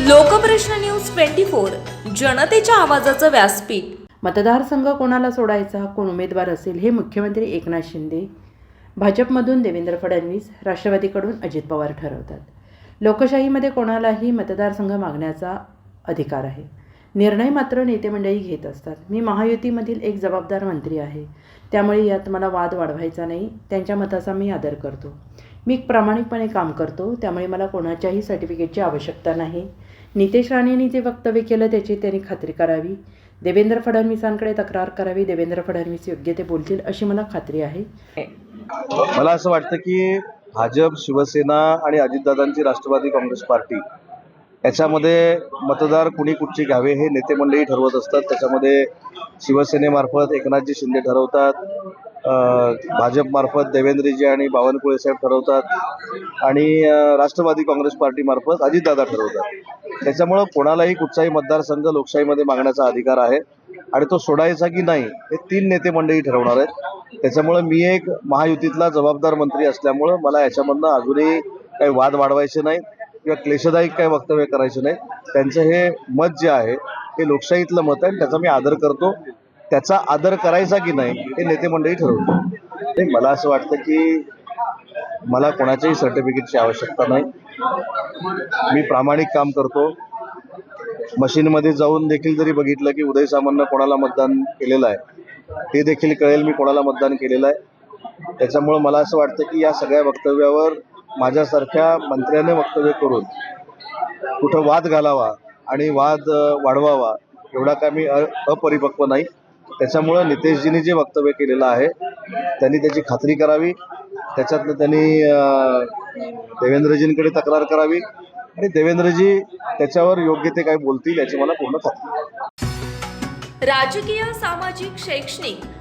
Lokprashna news twenty four जनतेच्या आवाजाचं व्यासपीठ. मतदारसंघ कोणाला सोडायचा कोण उमेदवार असेल हे मुख्यमंत्री एकनाथ शिंदे भाजपमधून देवेंद्र फडणवीस राष्ट्रवादीकडून अजित पवार ठरवतात. लोकशाहीमध्ये कोणालाही मतदारसंघ मागण्याचा अधिकार आहे. निर्णय मात्र नेते मंडळी घेत असतात. मी महायुतीमधील एक जबाबदार मंत्री आहे. त्यामुळे यात मला वाद वाढवायचा नाही. त्यांच्या मताचा मी आदर करतो. मी प्रामाणिकपणे काम करतो. त्यामुळे मला कोणाच्याही सर्टिफिकेटची आवश्यकता नाही. नितेश राणेंनी जे वक्तव्य केलं त्याची त्यांनी खात्री करावी. देवेंद्र फडणवीसांकडे तक्रार करावी. देवेंद्र फडणवीस योग्य ते बोलतील अशी मला खात्री आहे. मला असं वाटतं की भाजप शिवसेना आणि अजितदादांची राष्ट्रवादी काँग्रेस पार्टी याच्यामध्ये मतदार कुणी कुठचे घ्यावे हे नेते मंडळी ठरवत असतात. त्याच्यामध्ये शिवसेनेमार्फत एकनाथजी शिंदे ठरवतात. भाजपमार्फत देवेंद्रजी आणि बावनकुळे साहेब ठरवतात. आणि राष्ट्रवादी काँग्रेस पार्टीमार्फत अजितदादा ठरवतात. त्याच्यामुळं कोणालाही कुठचाही मतदारसंघ लोकशाहीमध्ये मागण्याचा अधिकार आहे. आणि तो सोडायचा की नाही हे तीन नेते मंडळी ठरवणार आहेत. त्याच्यामुळं मी एक महायुतीतला जबाबदार मंत्री असल्यामुळं मला याच्यामधनं अजूनही काही वाद वाढवायचे नाही किंवा क्लेशदायक काही वक्तव्य करायचे नाही. त्यांचं हे मत जे आहे हे लोकशाहीतलं मत आहे आणि त्याचा मी आदर करतो. त्याचा आदर करायचा की नाही हे नेते मंडळी ठरवतो मला असं वाटतं की मला कोणाच्याही सर्टिफिकेटची आवश्यकता नाही. मी प्रामाणिक काम करतो. मशीनमध्ये जाऊन देखील जरी बघितलं की उदय सामंतनं कोणाला मतदान केलेलं आहे ते देखील कळेल मी कोणाला मतदान केलेलं आहे. त्याच्यामुळं मला असं वाटतं की या सगळ्या वक्तव्यावर माझ्यासारख्या मंत्र्याने वक्तव्य करून कुठं वाद घालावा आणि वाद वाढवावा एवढा काय मी अ अपरिपक्व नाही. त्याच्यामुळं नितेशजींनी जे वक्तव्य केलेलं आहे त्यांनी त्याची खात्री करावी. त्याच्यातनं त्यांनी देवेंद्रजींकडे तक्रार करावी आणि देवेंद्रजी त्याच्यावर योग्य ते काय बोलतील याची मला पूर्ण खात्री राजकीय सामाजिक शैक्षणिक